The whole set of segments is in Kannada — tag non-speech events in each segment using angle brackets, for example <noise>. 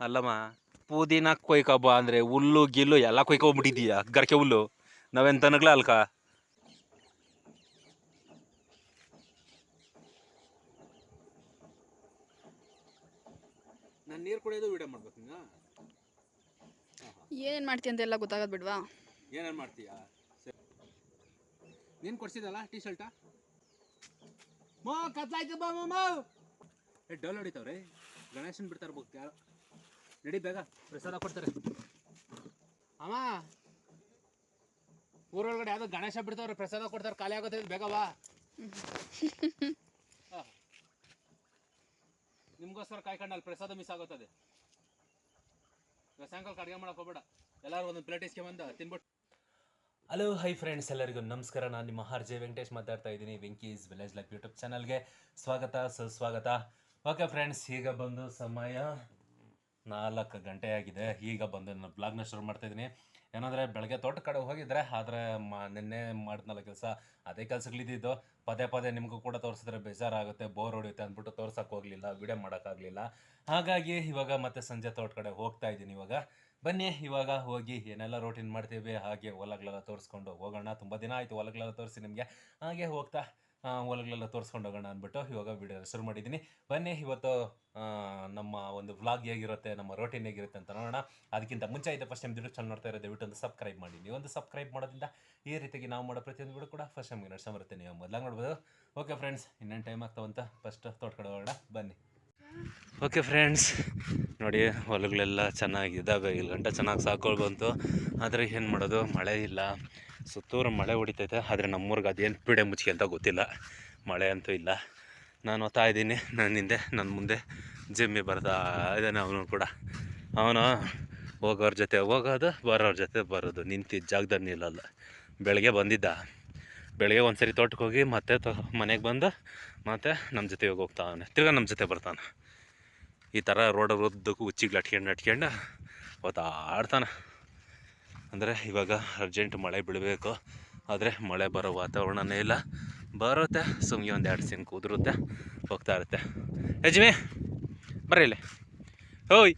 ಅಲ್ಲಮ್ಮ ಪುದೀನ ಕೊಯ್ಕೊಬ ಅಂದ್ರೆ ಹುಲ್ಲು ಗಿಲ್ಲು ಎಲ್ಲ ಕೊಯ್ಕೊಂಬಿಟ್ಟಿದೀಯ ಗರ್ಕೆ ಹುಲ್ಲು. ನಾವೆಂತನಗ್ಲ ಅಲ್ಕ? ನಾನು ನೀರು ಕುಡಿಯೋದು ವಿಡಿಯೋ ಮಾಡ್ಬೇಕು ನೀನು ಏನೇನು ಮಾಡ್ತೀಯ ಅಂತೆಲ್ಲ ಗೊತ್ತಾಗೋದು ಬಿಡ್ವಾ? ಏನೇನು ಮಾಡ್ತೀಯಾ? ನೀನು ಕೊಡ್ಸಿದಲ್ಲ ಟೀ ಶರ್ಟ ಮಾ ಕತ್ಲಾಯ್ತು ಬಾ ಮಾಮ ಏ ಡೋಲ್ ಹೊಡಿತಾವ್ರೆ. ಗಣೇಶನ್ ಬಿಡ್ತಾರೆ ಬೇಕು ಯಾರು. ನಡಿ ಬೇಗ. ಪ್ರಸಾದ ಕೊಡ್ತಾರೆ. ಅಮ್ಮ, ಊರೊಳಗಡೆ ಯಾವ್ದೋ ಗಣೇಶ ಬಿಡ್ತಾವ್ರೆ, ಪ್ರಸಾದ ಕೊಡ್ತಾರೆ, ಖಾಲಿ ಆಗುತ್ತೆ, ಬೇಗ. ನಿಮ್ಗೋಸ್ಕರ ಕಾಯ್ಕೊಂಡು ಅಲ್ಲಿ ಪ್ರಸಾದ ಮಿಸ್ ಆಗುತ್ತದೆ. ಸಾಯಂಕಾಲ ಅಡುಗೆ ಮಾಡಕ್ ಹೋಗ್ಬೇಡ. ಎಲ್ಲರೂ ಒಂದೊಂದು ಪ್ಲೇಟ್ ಇಸ್ಕೊಂಬಂದು ತಿನ್ಬಿಟ್ಟು ಹಲೋ ಹೈ ಫ್ರೆಂಡ್ಸ್ ಎಲ್ಲರಿಗೂ ನಮಸ್ಕಾರ. ನಾನು ನಿಮ್ಮ ಆರ್ ಜೆ ವೆಂಕಟೇಶ್ ಮಾತಾಡ್ತಾ ಇದ್ದೀನಿ ವೆಂಕೀಸ್ ವಿಲೇಜ್ ಲೈಫ್ ಯೂಟ್ಯೂಬ್ ಚಾನಲ್ಗೆ. ಸ್ವಾಗತ, ಸುಸ್ವಾಗತ. ಓಕೆ ಫ್ರೆಂಡ್ಸ್ ಈಗ ಬಂದು ಸಮಯ. ನಾಲ್ಕು ಗಂಟೆ ಆಗಿದೆ ಈಗ ಬಂದು ನಾನು ಬ್ಲಾಗ್ನ ಶುರು ಮಾಡ್ತಾ ಇದ್ದೀನಿ. ಏನಂದರೆ, ಬೆಳಗ್ಗೆ ತೋಟ ಕಡೆ ಹೋಗಿದ್ರೆ, ಆದರೆ ಮ, ನಿನ್ನೆ ಮಾಡಿದ್ನಲ್ಲ ಕೆಲಸ, ಅದೇ ಕೆಲಸಗಳಿದ್ದು ಪದೇ ಪದೇ ನಿಮಗೂ ಕೂಡ ತೋರಿಸಿದ್ರೆ ಬೇಜಾರಾಗುತ್ತೆ, ಬೋರ್ ಹೊಡೆಯುತ್ತೆ ಅಂದ್ಬಿಟ್ಟು ತೋರ್ಸಕ್ಕೆ ಹೋಗಲಿಲ್ಲ, ವಿಡಿಯೋ ಮಾಡೋಕ್ಕಾಗಲಿಲ್ಲ. ಹಾಗಾಗಿ ಇವಾಗ ಮತ್ತೆ ಸಂಜೆ ತೋಟ ಕಡೆ ಹೋಗ್ತಾ ಇದ್ದೀನಿ ಇವಾಗ. ಬನ್ನಿ, ಇವಾಗ ಹೋಗಿ ಏನೆಲ್ಲ ರೋಟೀನ್ ಮಾಡ್ತೀವಿ, ಹಾಗೆ ಹೊಲಗಳೆಲ್ಲ ತೋರಿಸ್ಕೊಂಡು ಹೋಗೋಣ. ತುಂಬ ದಿನ ಆಯಿತು ಹೊಲಗಳೆಲ್ಲ ತೋರಿಸಿ ನಿಮಗೆ. ಹಾಗೆ ಹೋಗ್ತಾ ಹೊಲಗಳೆಲ್ಲ ತೋರಿಸ್ಕೊಂಡು ಹೋಗೋಣ ಅಂದ್ಬಿಟ್ಟು ಇವಾಗ ವಿಡಿಯೋ ಶುರು ಮಾಡಿದ್ದೀನಿ. ಬನ್ನಿ, ಇವತ್ತು ನಮ್ಮ ಒಂದು ವ್ಲಾಗ್ ಹೇಗಿರುತ್ತೆ, ನಮ್ಮ ರೋಟೀನ್ ಹೇಗಿರುತ್ತೆ ಅಂತ ನೋಡೋಣ. ಅದಕ್ಕಿಂತ ಮುಂಚೆ ಇದೆ ಫಸ್ಟ್ ಟೈಮ್ ಯೂಟ್ಯೂಬ್ ಚಾನಲ್ ನೋಡ್ತಾ ಇರೋದು, ದಯವಿಟ್ಟು ಒಂದು ಸಬ್ಸ್ಕ್ರೈಬ್ ಮಾಡಿ. ನೀವು ಒಂದು ಸಬ್ಸ್ಕ್ರೈಬ್ ಮಾಡೋದ್ರಿಂದ ಈ ರೀತಿಯಾಗಿ ನಾವು ಮಾಡೋ ಪ್ರತಿಯೊಂದು ವಿಡಿಯೋ ಕೂಡ ಫಸ್ಟ್ ಟೈಮ್ಗೆ ಬರುತ್ತೆ. ನೀವು ಮೊದಲಾಗ ನೋಡ್ಬೋದು. ಓಕೆ ಫ್ರೆಂಡ್ಸ್ ಇನ್ನೇನು ಟೈಮ್ ಆಗ್ತಾವಂತ ಫಸ್ಟ್ ತೋಡ್ಕೊಂಡು ಕಡೆ ಹೋಗೋಣ. ಬನ್ನಿ. ಓಕೆ ಫ್ರೆಂಡ್ಸ್ ನೋಡಿ, ಹೊಲಗಳೆಲ್ಲ ಚೆನ್ನಾಗಿದ್ದಾವೆ ಇಲ್ಲಿ ಗಂಟೆ ಚೆನ್ನಾಗಿ ಸಾಕೊಳ್ಬಂತು ಆದರೆ ಏನು ಮಾಡೋದು? ಮಳೆ ಇಲ್ಲ. ಸುತ್ತೂರು ಮಳೆ ಹೊಡಿತೈತೆ, ಆದರೆ ನಮ್ಮೂರ್ಗೆ ಅದೇನು ಪೀಡೆ ಮುಚ್ಚಿಗೆ ಅಂತ ಗೊತ್ತಿಲ್ಲ. ಮಳೆ ಅಂತೂ ಇಲ್ಲ. ನಾನು ಓದ್ತಾ ಇದ್ದೀನಿ ನನ್ನ ಹಿಂದೆ ನನ್ನ ಮುಂದೆ ಜಿಮ್ಮಿ ಬರ್ತಾ ಇದ್ದಾನೆ ಅವನು ಕೂಡ. ಅವನು ಹೋಗೋರ ಜೊತೆ ಹೋಗೋದು, ಬರೋರ ಜೊತೆ ಬರೋದು. ನಿಂತಿದ್ದ ಜಾಗದಲ್ಲಿ ನಿಲ್ಲಲ್ಲ. ಬೆಳಗ್ಗೆ ಬಂದಿದ್ದ. ಬೆಳಗ್ಗೆ ಒಂದು ಸರಿ ತೋಟಕ್ಕೆ ಹೋಗಿ ಮತ್ತೆ ತೊ ಮನೆಗೆ ಬಂದು ಮತ್ತೆ ನಮ್ಮ ಜೊತೆ ಹೋಗ್ತಾವನೆ ತಿರ್ಗಾ ನಮ್ಮ ಜೊತೆ ಬರ್ತಾನೆ. ಈ ಥರ ರೋಡ್ ಉದ್ದಕ್ಕೂ ಉಚ್ಚಿಗೆ ಅಟ್ಕೊಂಡು ಲಟ್ಕೊಂಡು ಓದಾಡ್ತಾನೆ ಅಂದರೆ ಇವಾಗ ಅರ್ಜೆಂಟ್ ಮಳೆ ಬೀಳಬೇಕು. ಆದರೆ ಮಳೆ ಬರೋ ವಾತಾವರಣನೇ ಇಲ್ಲ. ಬರುತ್ತೆ ಸುಮ್ಮನೆ ಒಂದು ಎರಡು ಸಿನ್ ಕುದುರುತ್ತೆ, ಹೋಗ್ತಾ ಇರುತ್ತೆ. ಯಜ್ಮಿ ಬರ್ರಿ ಇಲ್ಲಿ. ಹೋಯ್.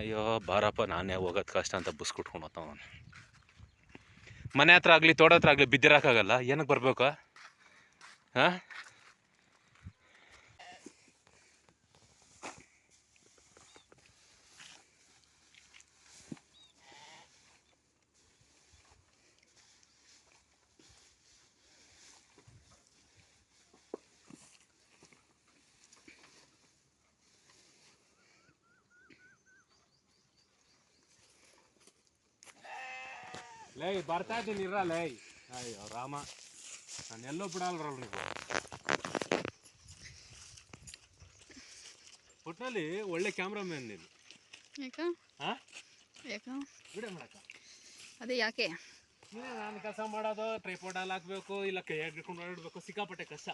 ಅಯ್ಯೋ, ಬಾರಪ್ಪ, ನಾನೇ ಹೋಗೋದು ಕಷ್ಟ ಅಂತ ಬಸ್ ಕುಟ್ಕೊಂಡು ಹೋಗ್ತಾವ ಅವನು ಮನೆ ಹತ್ರ ಆಗಲಿ ತೋಟ ಹತ್ರ ಆಗಲಿ ಬಿದ್ದಿರೋಕ್ಕಾಗಲ್ಲ ಏನಕ್ಕೆ ಬರಬೇಕು ಹಾಂ ಲೈ ಬರ್ತಾ ಇದ್ದೀನಿ ಇರ ಲೈ. ಅಯ್ಯೋ ರಾಮ. ನಾನು ಎಲ್ಲೋ ಬಿಡಲ್ರಲ್ ನೀವು ಒಟ್ಟಿನಲ್ಲಿ ಒಳ್ಳೆ ಕ್ಯಾಮ್ರಾಮ್ಯಾನ್ ನೀನು. ಯಾಕ? ಹಾ ಯಾಕ? ವಿಡಿಯೋ ಮಾಡಕ್ಕ? ಅದೇ ಯಾಕೆ? ನೀನೇ ನಾನು ಕೆಲಸ ಮಾಡೋದು ಟ್ರೈಪೋಡ್ ಅಲ್ಲಿ ಹಾಕ್ಬೇಕು ಇಲ್ಲ ಕೈಯಾಗಿ ಹಿಡ್ಕೊಂಡು ಓಡಾಡಬೇಕು ಸಿಕ್ಕಾಪಟ್ಟೆ ಕಷ್ಟ.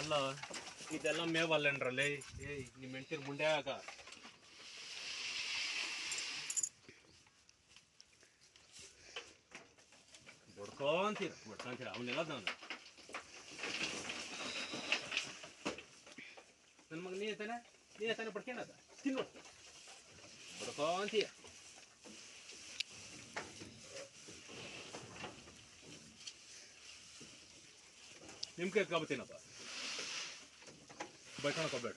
ಅಲ್ಲ. ಇದೆಲ್ಲ ಮೇವಲ್ಲೇನ್ರಲ್ಲಿ? ಏಯ್ ನಿಮ್ಮ ಹೆಂಡತಿ ಮುಂಡೆ ಆಗ. ಬಡ್ಕೊಂತೀರ ಬಡ್ಕೊಂತೀರ, ಅವನ್ನೆಲ್ಲ ನಾನು ನನ್ನ ಮಗ ನೀ ತಾನೆ ನೀ ತಾನೆ ಪಡ್ಕೊಂಡದ ತಿನ್ನು. ಬಡ್ಕೊಂತೀಯ. ನಿಮ್ಮ ಕೈ ಕಾಬತ್ತೀನಪ್ಪ ಬೈಕೊಳಕ್ ಹೋಗ್ಬೇಡ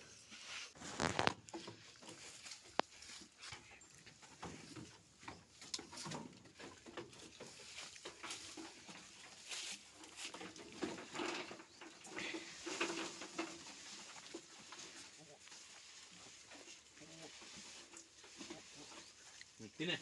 ತಿನ್ನೆ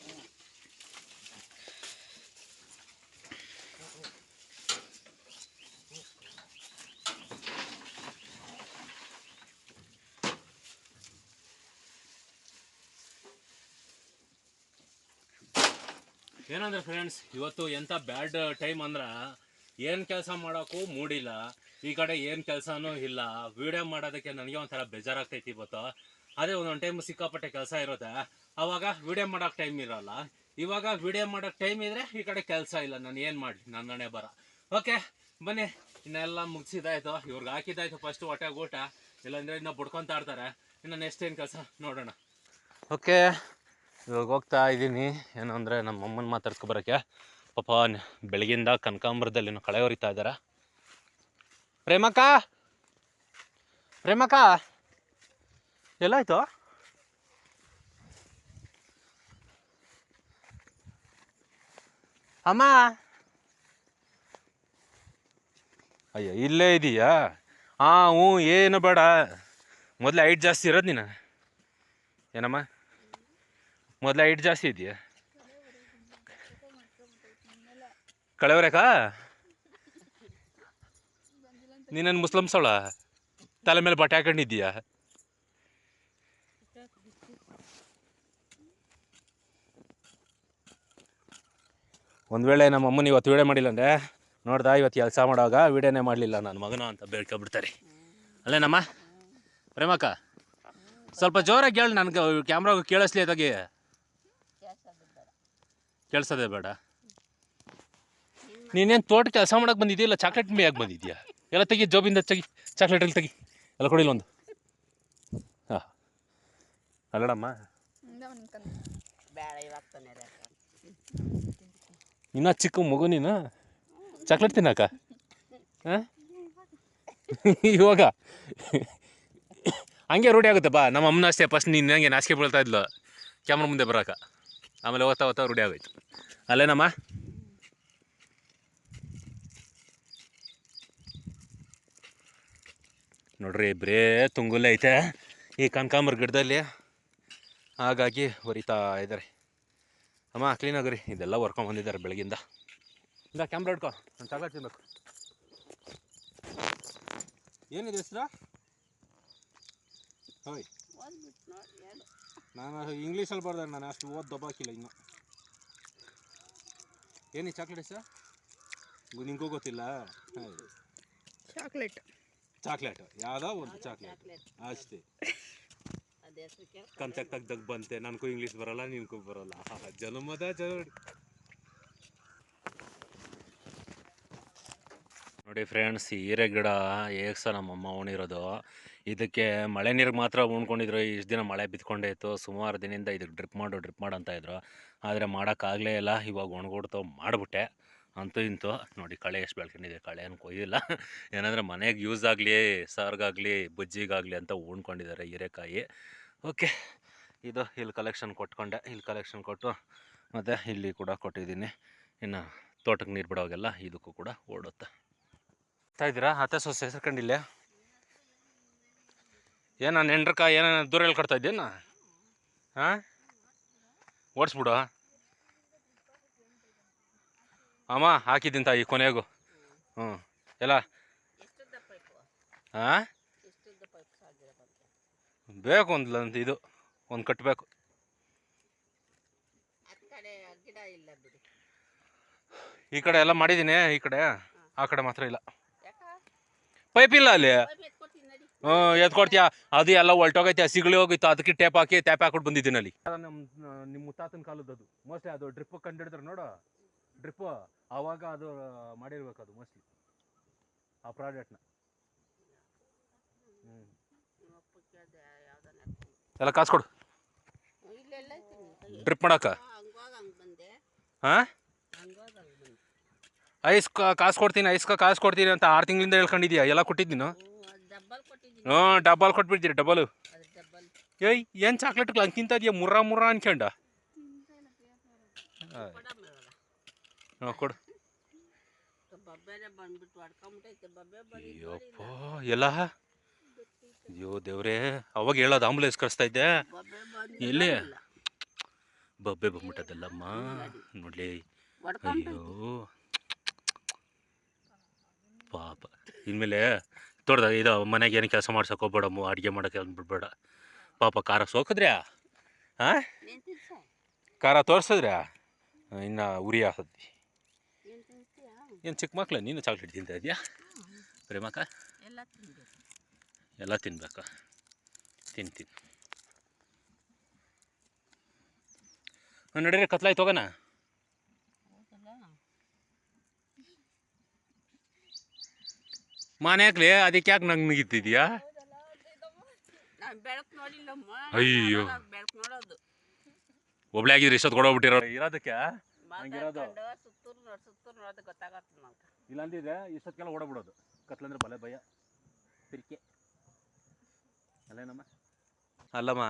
ಏನಂದ್ರೆ ಫ್ರೆಂಡ್ಸ್ ಇವತ್ತು ಎಂಥ ಬ್ಯಾಡ್ ಟೈಮ್ ಅಂದ್ರೆ ಏನು ಕೆಲಸ ಮಾಡೋಕ್ಕೂ ಮೂಡಿಲ್ಲ, ಈ ಕಡೆ ಏನು ಕೆಲಸನೂ ಇಲ್ಲ. ವಿಡಿಯೋ ಮಾಡೋದಕ್ಕೆ ನನಗೆ ಒಂಥರ ಬೇಜಾರಾಗ್ತೈತಿ ಇವತ್ತು ಅದೇ ಒಂದೊಂದು ಟೈಮ್ ಸಿಕ್ಕಾಪಟ್ಟೆ ಕೆಲಸ ಇರುತ್ತೆ. ಆವಾಗ ವಿಡಿಯೋ ಮಾಡೋಕೆ ಟೈಮ್ ಇರೋಲ್ಲ. ಇವಾಗ ವಿಡಿಯೋ ಮಾಡೋಕೆ ಟೈಮ್ ಇದ್ರೆ ಈ ಕಡೆ ಕೆಲಸ ಇಲ್ಲ. ನಾನು ಏನು ಮಾಡಿ ನನ್ನ ಬರ. ಓಕೆ ಬನ್ನಿ. ಇನ್ನೆಲ್ಲ ಮುಗಿಸಿದಾಯ್ತು ಇವ್ರಿಗೆ ಹಾಕಿದ್ದಾಯ್ತು ಫಸ್ಟ್ ಹೊಟ್ಟೆಗೆ ಊಟ. ಇಲ್ಲಾಂದ್ರೆ ಇನ್ನೂ ಬುಡ್ಕೊತಾ ಇರ್ತಾರೆ ಇನ್ನು ನೆಕ್ಸ್ಟ್ ಏನು ಕೆಲಸ? ನೋಡೋಣ. ಓಕೆ ಇವಾಗ ಹೋಗ್ತಾ ಇದ್ದೀನಿ. ಏನು ಅಂದರೆ ನಮ್ಮ ಅಮ್ಮನ ಮಾತಾಡ್ಸ್ಕೊಬರೋಕ್ಕೆ. ಪಾಪ ಬೆಳಗಿಂದ ಕನಕಾಂಬರದಲ್ಲಿ ಕಳೆ ಹೊರಿತಾ ಇದ್ದಾರೆ ಪ್ರೇಮಕ್ಕ! ಪ್ರೇಮಕ್ಕ! ಎಲ್ಲಾಯ್ತು? ಅಮ್ಮ! ಅಯ್ಯ, ಇಲ್ಲೇ ಇದೀಯಾ? ಹಾಂ ಹ್ಞೂ, ಏನು ಬೇಡ. ಮೊದಲು ಹೈಟ್ ಜಾಸ್ತಿ ಇರೋದು ನೀನು. ಏನಮ್ಮ? ಮೊದಲು ಹೈಟ್ ಜಾಸ್ತಿ ಇದೆಯಾ? ಕಳೆವ್ರಕ್ಕ ನೀನೇನು ಮುಸ್ಲಿಮ್ಸ್ ಅವಳ ತಲೆ ಮೇಲೆ ಬಟ್ಟೆ ಹಾಕೊಂಡಿದ್ದೀಯಾ? ಒಂದು ವೇಳೆ ನಮ್ಮ ಅಮ್ಮನ ಇವತ್ತು ವೀಡಿಯೋ ಮಾಡಿಲ್ಲ ಅಂದ್ರೆ ನೋಡ್ದಾ, ಇವತ್ತು ಕೆಲಸ ಮಾಡುವಾಗ ವೀಡಿಯೋನೇ ಮಾಡಲಿಲ್ಲ ನನ್ನ ಮಗನ ಅಂತ ಬೇಡ್ಕೊಬಿಡ್ತಾರೆ. ಅಲ್ಲೇನಮ್ಮ? ಪ್ರೇಮಕ್ಕ, ಸ್ವಲ್ಪ ಜೋರಾಗಿ ಹೇಳಿ ನನಗೆ, ಕ್ಯಾಮ್ರಾಗ ಕೇಳಿಸ್ಲಿ ಅದಾಗಿ. ಕೇಳಿಸೋದೇ ಬೇಡ. ನೀನೇನು ತೋಟ ಕೆಲಸ ಮಾಡೋಕೆ ಬಂದಿದ್ಯಾ ಇಲ್ಲ ಚಾಕ್ಲೇಟ್ ಮೇಯಾಗಿ ಬಂದಿದ್ಯಾ? ಎಲ್ಲ ತೆಗಿ ಜೋಬಿಂದ ತೆಗಿ ಚಾಕ್ಲೇಟಲ್ಲಿ ತೆಗಿ. ಎಲ್ಲ ಕೊಡಿಲ್ಲ ಒಂದು ಹಾಂ. ಅಲ್ಲಡಮ್ಮ. ಇನ್ನ ಚಿಕ್ಕ ಮಗು ನೀನು? ಚಾಕ್ಲೇಟ್ ತಿನ್ನಾಕ? ಹಾಂ? ಇವಾಗ? ಹಂಗೆ ರೂಢಿ ಆಗುತ್ತೆ ಬಾ. ನಮ್ಮ ಅಮ್ಮನ ಅಷ್ಟೇ ಫಸ್ಟ್ ನೀನು ಹಂಗೆ ನಾಚಿಕೆ ಬೀಳ್ತಾ ಇದ್ಲು. ಕ್ಯಾಮ್ರಾ ಮುಂದೆ ಬರೋಕ. ಆಮೇಲೆ ಹೋಗ್ತಾ ಹೋಗ್ತಾ ರೂಢಿ ಆಗೋಯ್ತು. ಅಲ್ಲೇನಮ್ಮ? ನೋಡ್ರಿ ಬರೇ ತುಂಗುಲೆ ಐತೆ. ಈ ಕನಕಾಂಬರ ಗಿಡದಲ್ಲಿ ಹಾಗಾಗಿ ಹೊರಿತಾ ಇದ್ದಾರೆ ಅಮ್ಮ ಕ್ಲೀನ್ ಆಗಿರಿ ಇದೆಲ್ಲ ಹೊರ್ಕೊಂಬಂದಿದ್ದಾರೆ ಬಂದಿದ್ದಾರೆ ಬೆಳಗಿಂದ. ಇಲ್ಲ ಕ್ಯಾಮ್ರಾ ಹಿಡ್ಕೊ. ನಾನು ಚಾಕ್ಲೇಟ್ ತಿನ್ಬೇಕು. ಏನಿದೆ ಹೆಸ್ರ? ಹೋಯ್. ನಾನು ಇಂಗ್ಲೀಷಲ್ಲಿ ಬರ್ದೆ ನಾನು ಅಷ್ಟು ಓದ್ ದಬ್ಬಾಕಿಲ್ಲ ಇನ್ನು. ಏನಿ ಚಾಕ್ಲೇಟ್ ಸರ್ ನಿಂಗೂ ಗೊತ್ತಿಲ್ಲ? ಚಾಕ್ಲೇಟ್ ಚಾಕ್ಲೇಟ್ ಯಾವುದೋ ಒಂದು ಚಾಕ್ಲೇಟ್ ಅಷ್ಟೇ. <laughs> ಕಂಚಕ್ ತಗ್ದಗ್ ಬಂತೆ. ನನಗೂ ಇಂಗ್ಲೀಷ್ ಬರಲ್ಲ ನಿನಗೂ ಬರಲ್ಲ. <laughs> ಜನ್ಮದ ಚೌಡಿ ಜೋಡಿ. ನೋಡಿ ಫ್ರೆಂಡ್ಸ್ ಹೀರೆ ಗಿಡ ಹೇಗೆ ನಮ್ಮ ನಮ್ಮಮ್ಮ ಉಣಿರೋದು ಇದಕ್ಕೆ ಮಳೆ ನೀರಿಗೆ ಮಾತ್ರ ಉಣ್ಕೊಂಡಿದ್ರು. ಇಷ್ಟು ದಿನ ಮಳೆ ಬಿತ್ಕೊಂಡೇ ಇತ್ತು. ಸುಮಾರು ದಿನದಿಂದ ಇದಕ್ಕೆ ಡ್ರಿಪ್ ಮಾಡು ಡ್ರಿಪ್ ಮಾಡು ಅಂತ ಇದ್ರು. ಆದರೆ ಮಾಡೋಕ್ಕಾಗಲೇ ಇಲ್ಲ. ಇವಾಗ ಒಣಗೊಡ್ತು ಮಾಡಿಬಿಟ್ಟೆ. ಅಂತೂ ಇಂತು. ನೋಡಿ ಕಳೆ ಎಷ್ಟು ಬೆಳ್ಕೊಂಡಿದೆ. ಕಳೆ ಏನು ಕೊಯ್ದಿಲ್ಲ. ಏನಂದರೆ ಮನೆಗೆ ಯೂಸ್ ಆಗಲಿ ಸಾರ್ಗಾಗಲಿ ಬುಜ್ಜಿಗಾಗಲಿ ಅಂತ ಉಣ್ಕೊಂಡಿದ್ದಾರೆ ಹೀರೆಕಾಯಿ. ಓಕೆ. ಇದು ಇಲ್ಲಿ ಕಲೆಕ್ಷನ್ ಕೊಟ್ಕೊಂಡೆ. ಇಲ್ಲಿ ಕಲೆಕ್ಷನ್ ಕೊಟ್ಟು ಮತ್ತು ಇಲ್ಲಿ ಕೂಡ ಕೊಟ್ಟಿದ್ದೀನಿ. ಇನ್ನು ತೋಟಕ್ಕೆ ನೀರು ಬಿಡೋವಾಗೆಲ್ಲ ಇದಕ್ಕೂ ಕೂಡ ಓಡುತ್ತೆ. ಇದ್ದೀರಾ? ಹತ್ತೆ ಸೊಸೆ ಹೆಸರ್ಕೊಂಡಿಲ್ಲ ಏನ ಹೆಂಡ್ರಕ ಏನ ದೂರ ಹೇಳ್ಕೊಡ್ತಾ ಇದ್ದೇನು ಹಾಂ? ಓಡಿಸ್ಬಿಡು. ಅಮ್ಮ ಹಾಕಿದ್ದೀನಿ ತಾಯಿ ಕೊನೆಗೂ. ಹ್ಞೂ ಎಲ್ಲ? ಹಾಂ? ಬೇಕು ಒಂದು ಇದು ಒಂದು ಕಟ್ಟಬೇಕು ಈ ಕಡೆ ಎಲ್ಲ ಮಾಡಿದ್ದೀನಿ ಈ ಕಡೆ. ಆ ಕಡೆ ಮಾತ್ರ ಇಲ್ಲ. ಪೈಪ್ ಇಲ್ಲ ಅಲ್ಲಿ. ಪೈಪ್ ಎತ್ಕೊಡ್ತೀನಿ ಕೊಡ್ತೀಯ? ಅದು ಎಲ್ಲ ಹೊಲ್ಟೋಗೈತೆ ಸಿಗಳಿ ಹೋಗಿತ್ತು. ಅದಕ್ಕೆ ಟೇಪ್ ಹಾಕಿ ಟ್ಯಾಪ್ ಹಾಕ್ಬಿಟ್ಟು ಬಂದಿದ್ದೀನಿ ಅಲ್ಲಿ. ನಮ್ಮ ನಿಮ್ಮ ಮುತ್ತಾತನ ಕಾಲದ್ದು ಅದು. ಮೋಸ್ಟ್ಲಿ ಅದು ಡ್ರಿಪ್ ಕಂಡಿಡಿದ್ರೆ ನೋಡು. ಡ್ರಿಪ್ ಆವಾಗ ಅದು ಮಾಡಿರ್ಬೇಕು ಅದು ಮೋಸ್ಟ್ಲಿ ಆ ಪ್ರಾಡಕ್ಟ್ನ ಎಲ್ಲ ಕಾಸು ಕೊಡು. ಡ್ರಿಪ್ ಮಾಡಕ ಹಾಂ? ಐಸ್ ಕಾಸು ಕೊಡ್ತೀನಿ ಐಸ್ಕ ಕಾಸು ಕೊಡ್ತೀನಿ ಅಂತ ಆರು ತಿಂಗಳಿಂದ ಹೇಳ್ಕೊಂಡಿದ್ಯಾ ಎಲ್ಲ ಕೊಟ್ಟಿದ್ದೀನು ಹ್ಞೂ ಡಬ್ಬಲ್ ಕೊಟ್ಬಿಡ್ತೀರಿ ಡಬ್ಬಲ್. ಏಯ್ ಏನು ಚಾಕ್ಲೇಟ್ ಹಂಗೆ ತಿಂತ ಮುರ್ರಾ ಮುರ್ರಾ ಅನ್ಕೊಂಡ? ಹಾಂ ಕೊಡು. ಅಯ್ಯಪ್ಪ ಎಲ್ಲ? ಅಯ್ಯೋ ದೇವ್ರೇ ಅವಾಗ ಹೇಳೋದು ಆಂಬುಲೆನ್ಸ್ ಕಳಿಸ್ತಾ ಇದ್ದೆ. ಇಲ್ಲಿ. ಬಬ್ಬೆ ಬಂದ್ಬಿಟ್ಟದಲ್ಲಮ್ಮ. ನೋಡ್ಲಿ. ಅಯ್ಯೋ. ಪಾಪ. ಇನ್ಮೇಲೆ ತೋಡ್ದ ಇದು ಮನೆಗೆ ಏನು ಕೆಲಸ ಮಾಡ್ಸಕ್ಕೆ ಹೋಗ್ಬೇಡಮ್ಮ, ಅಡುಗೆ ಮಾಡೋಕ್ಕೆ ಬಿಡ್ಬೇಡ ಪಾಪ ಖಾರ ಸೋಕಿದ್ರ್ಯಾ? ಹಾಂ ಖಾರ ತೋರಿಸಿದ್ರ್ಯಾ? ಇನ್ನು ಉರಿ ಆಸತಿ ಏನು ಚಿಕ್ಕ ಮಕ್ಳು, ನೀನು ಚಾಕ್ಲೇಟ್ ತಿಂತಾ ಇದೆಯಾ? ಪ್ರೇಮಕ್ಕ? ಎಲ್ಲ ತಿನ್ಬೇಕು. ತಿಂತೀನಿ. ನಡೀರಿ ಕತ್ಲಾಯ್ತು ಹೋಗೋಣ. ಮನ್ಯಾಕ್ಲೆ ಅದಕ್ಕೆ ಯಾಕೆ ನಂಗೆ ನೋಡಿಲ್ಲಮ್ಮ ಅಯ್ಯೋ. ಒಬ್ಳೆ ಆಗಿದ್ರೆ ಇಷ್ಟೊತ್ತು ಕೊಡೋಗ್ಬಿಟ್ಟಿರೋ ಇರೋದಕ್ಕೆ? ಹಂಗಿರೋದು. ಇಲ್ಲ ಅಂದಿದ್ರೆ ಇಷ್ಟೊತ್ತಿಗೆಲ್ಲ ಓಡಬಿಡೋದು. ಕತ್ಲಂದ್ರೆ ಬಲೆ ಭಯ ಪಿರಿಕೆ. ಅಲ್ಲೇನಮ್ಮ? ಅಲ್ಲಮ್ಮ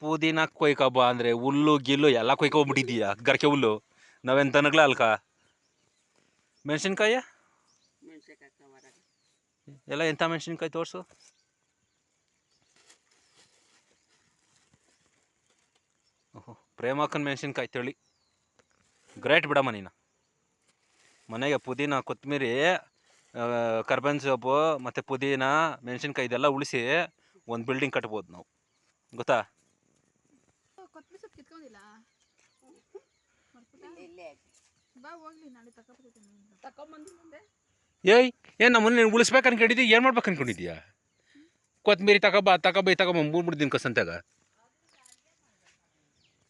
ಪುದೀನ ಕೊಯ್ಕಬ್ಬ ಅಂದರೆ ಹುಲ್ಲು ಗಿಲ್ಲು ಎಲ್ಲ ಕೊಯ್ಕೊಬಿಟ್ಟಿದ್ದೀಯಾ? ಗರ್ಕೆ ಹುಲ್ಲು. ನಾವೇನು ತನಗ್ಲ ಅಲ್ಕ? ಮೆಣಸಿನ್ಕಾಯ? ಎಲ್ಲ ಎಂಥ ಮೆಣಸಿನ್ಕಾಯಿ ತೋರಿಸು? ಓಹೋ ಪ್ರೇಮಾಕನ್ ಮೆಣಸಿನ್ಕಾಯಿ ತಿಳಿ. ಗ್ರೇಟ್ ಬಿಡಮ್ಮ ನೀನು. ಮನೆಗೆ ಪುದೀನ ಕೊತ್ತಂಬರಿ ಕರ್ಬನ್ ಸೊಪ್ಪು ಮತ್ತು ಪುದೀನ ಮೆಣಸಿನ್ಕಾಯಿ ಇದೆಲ್ಲ ಉಳಿಸಿ ಒಂದು ಬಿಲ್ಡಿಂಗ್ ಕಟ್ಬೋದು ನಾವು. ಗೊತ್ತಾ? ಕೊತ್ತಂಬರಿ ಸೊಪ್ಪು ಕಿತ್ಕೊಂಡಿಲ್ಲ ಬಾ ಹೋಗ್ಲಿ ನಾಳೆ ತಗೊಬರ್ತೀನಿ ತಕೊಂಬಂದು ಮುಂದೆ. ಏಯ್ ಏನು ನಮ್ಮನ್ನ ನೀನು ಉಳಿಸ್ಬೇಕು ಅನ್ಕೊಂಡಿದ್ದಿ? ಏನು ಮಾಡ್ಬೇಕು ಅನ್ಕೊಂಡಿದ್ಯಾ? ಕೊತ್ತಂಬರಿ ತಗೊಬ ತಗೊಬ ತಗೊಬ ಮೂರು ಮೂರು ದಿನ ಕಸಂತಾಗ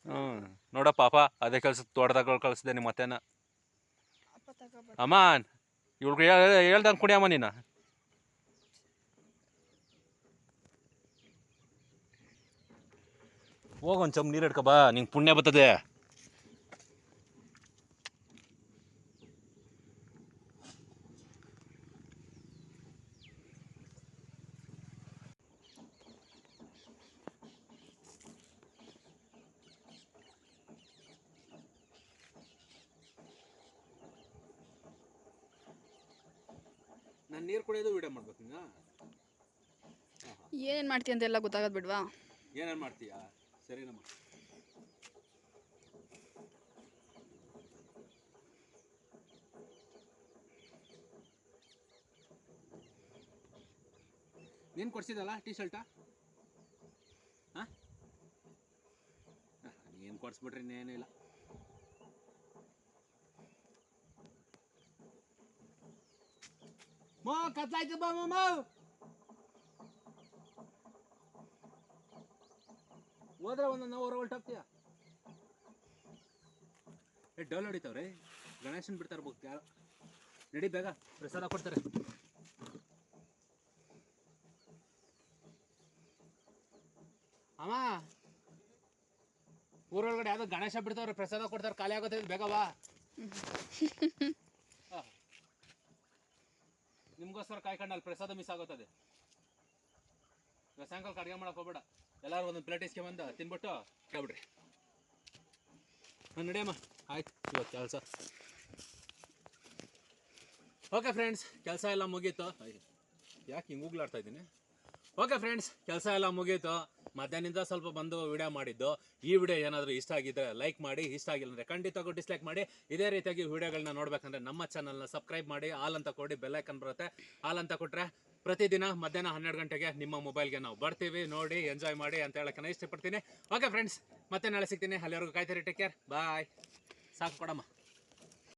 ಹ್ಞೂ ನೋಡ ಪಾಪ ಅದೇ ಕೆಲಸ ತೋಟದಾಗ ಕಳ್ಸಿದೆ ನಿಮ್ಮ ಮತ್ತೇನ ಅಮ್ಮ ಇವ್ಳಿಗೆ ಹೇಳ್ದಂಗೆ ಕುಡಿಯಮ್ಮ ನೀನು. ಹೋಗ ಒಂದು ಚಮ್ ನೀರು ಹಿಡ್ಕೊ ಬಾ ನಿಂಗೆ ಪುಣ್ಯ ಬರ್ತದೆ ನಾನು ನೀರು ಕುಡಿಯೋದು ವಿಡಿಯೋ ಮಾಡ್ಬೇಕು ನೀನು ಏನೇನು ಮಾಡ್ತೀಯ ಅಂತೆಲ್ಲ ಗೊತ್ತಾಗದ್ ಬಿಡ್ವಾ? ಏನೇನು ಮಾಡ್ತೀಯಾ? ಸರಿನಮ್ಮ ನೀನು ಕೊಡ್ಸಿದಲ್ಲ ಟೀ ಶರ್ಟಾ ಹಾಂ, ನೀನು ಕೊಡ್ಸ್ಬಿಟ್ರಿ ಇನ್ನೇನು ಇಲ್ಲ ಮೋ ಕತ್ಲಾಯ್ತು ಬಾ ಮಾಮ ಹೋದ್ರೆ ಒಂದೊಂದು ಅವರ್ ಹೊರಟಾಗ್ತೀಯ ಏ, ಡೌಲ್ ಹೊಡಿತಾವ್ರೆ. ಗಣೇಶನ್ ಬಿಡ್ತಾರೆ ಬುಕ್ ಯಾರು ನಡಿ ಬೇಗ. ಪ್ರಸಾದ ಕೊಡ್ತಾರೆ. ಅಮ್ಮ, ಊರೊಳಗಡೆ ಯಾವ್ದೋ ಗಣೇಶ ಬಿಡ್ತಾವ್ರೆ, ಪ್ರಸಾದ ಕೊಡ್ತಾರೆ ಖಾಲಿ ಆಗುತ್ತೆ, ಬೇಗ ಬಾ. <laughs> ನಿಮ್ಗೋಸ್ಕರ ಕಾಯ್ಕೊಂಡಲ್ಲಿ ಪ್ರಸಾದ ಮಿಸ್ ಆಗುತ್ತದೆ ಸಾಯಂಕಾಲ ಅಡುಗೆ ಮಾಡಕ್ ಹೋಗ್ಬೇಡ. ಎಲ್ಲರೂ ಒಂದೊಂದು ಪ್ಲೇಟ್ ಇಸ್ಕೊಂಬಂದು ತಿನ್ಬಿಟ್ಟು ಕೇಳ್ಬಿಡ್ರಿ ಹಾಂ ನಡಿಯಮ್ಮ. ಆಯ್ತು ಇವತ್ತು ಕೆಲಸ. ಓಕೆ ಫ್ರೆಂಡ್ಸ್ ಕೆಲಸ ಎಲ್ಲ ಮುಗೀತು. ಯಾಕೆ ಹಿಂಗೆ ಹೋಗ್ಲಾಡ್ತಾ ಇದ್ದೀನಿ? ಓಕೆ ಫ್ರೆಂಡ್ಸ್, ಕೆಲಸ ಎಲ್ಲ ಮುಗೀತು. ಮಧ್ಯಾಹ್ನದಿಂದ ಸ್ವಲ್ಪ ಬಂದು ವಿಡಿಯೋ ಮಾಡಿದ್ದು. ಈ ವಿಡಿಯೋ ಏನಾದರೂ ಇಷ್ಟ ಆಗಿದ್ದರೆ ಲೈಕ್ ಮಾಡಿ, ಇಷ್ಟ ಆಗಿಲ್ಲ ಅಂದರೆ ಖಂಡಿತವಾಗೂ ಡಿಸ್ಲೈಕ್ ಮಾಡಿ. ಇದೇ ರೀತಿಯಾಗಿ ವಿಡಿಯೋಗಳನ್ನ ನೋಡ್ಬೇಕಂದ್ರೆ ನಮ್ಮ ಚಾನಲ್ನ ಸಬ್ಸ್ಕ್ರೈಬ್ ಮಾಡಿ ಆಲ್ ಅಂತ ಕೊಡಿ ಬೆಲ್ಲೈಕನ್ ಬರುತ್ತೆ. ಆಲ್ ಅಂತ ಕೊಟ್ಟರೆ ಪ್ರತಿದಿನ ಮಧ್ಯಾಹ್ನ ಹನ್ನೆರಡು ಗಂಟೆಗೆ ನಿಮ್ಮ ಮೊಬೈಲ್ಗೆ ನಾವು ಬರ್ತೀವಿ. ನೋಡಿ ಎಂಜಾಯ್ ಮಾಡಿ ಅಂತ ಹೇಳಕ್ಕೆ ನಾನು ಇಷ್ಟಪಡ್ತೀನಿ. ಓಕೆ ಫ್ರೆಂಡ್ಸ್, ಮತ್ತೆ ನಾಳೆ ಸಿಗ್ತೀನಿ. ಅಲ್ಲಿವರೆಗೂ ಕಾಯ್ತೀರಿ ಟೇಕ್ ಕೇರ್ ಬಾಯ್ ಸಾಕು ಕೊಡಮ್ಮ.